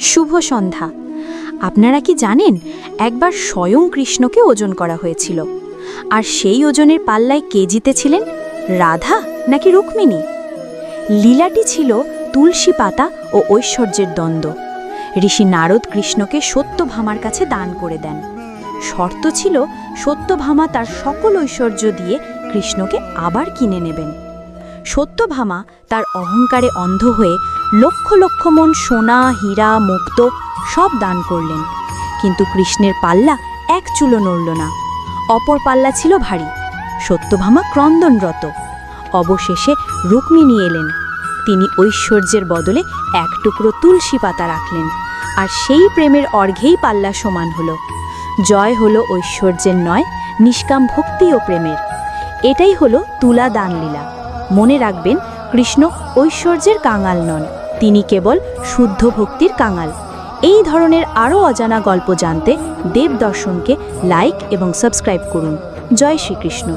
শুভ সন্ধ্যা। আপনারা কি জানেন, একবার স্বয়ং কৃষ্ণকে ওজন করা হয়েছিল। আর সেই ওজনের পাল্লায় কে জিতেছিলেন? রাধা নাকি রুক্মিণী? লীলাটি ছিল তুলসী পাতা ও ঐশ্বর্যের দ্বন্দ্ব। ঋষি নারদ কৃষ্ণকে সত্যভামার কাছে দান করে দেন। শর্ত ছিল সত্যভামা তার সকল ঐশ্বর্য দিয়ে কৃষ্ণকে আবার কিনে নেবেন। সত্যভামা তার অহংকারে অন্ধ হয়ে লক্ষ লক্ষ মন সোনা, হীরা, মুক্ত সব দান করলেন। কিন্তু কৃষ্ণের পাল্লা এক চুলো নড়ল না। অপর পাল্লা ছিল ভারী। সত্যভামা ক্রন্দনরত। অবশেষে রুক্মিণী এলেন। তিনি ঐশ্বর্যের বদলে এক টুকরো তুলসী পাতা রাখলেন আর সেই প্রেমের অর্ঘেই পাল্লা সমান হলো। জয় হলো ঐশ্বর্যের নয়, নিষ্কাম ভক্তি ও প্রেমের। এটাই হলো তুলা দানলীলা। মনে রাখবেন, কৃষ্ণ ঐশ্বর্যের কাঙাল নন। তিনি কেবল শুদ্ধ ভক্তির কাঙাল। এই ধরনের আরও অজানা গল্প জানতে দেব দর্শনকে লাইক এবং সাবস্ক্রাইব করুন। জয় শ্রীকৃষ্ণ।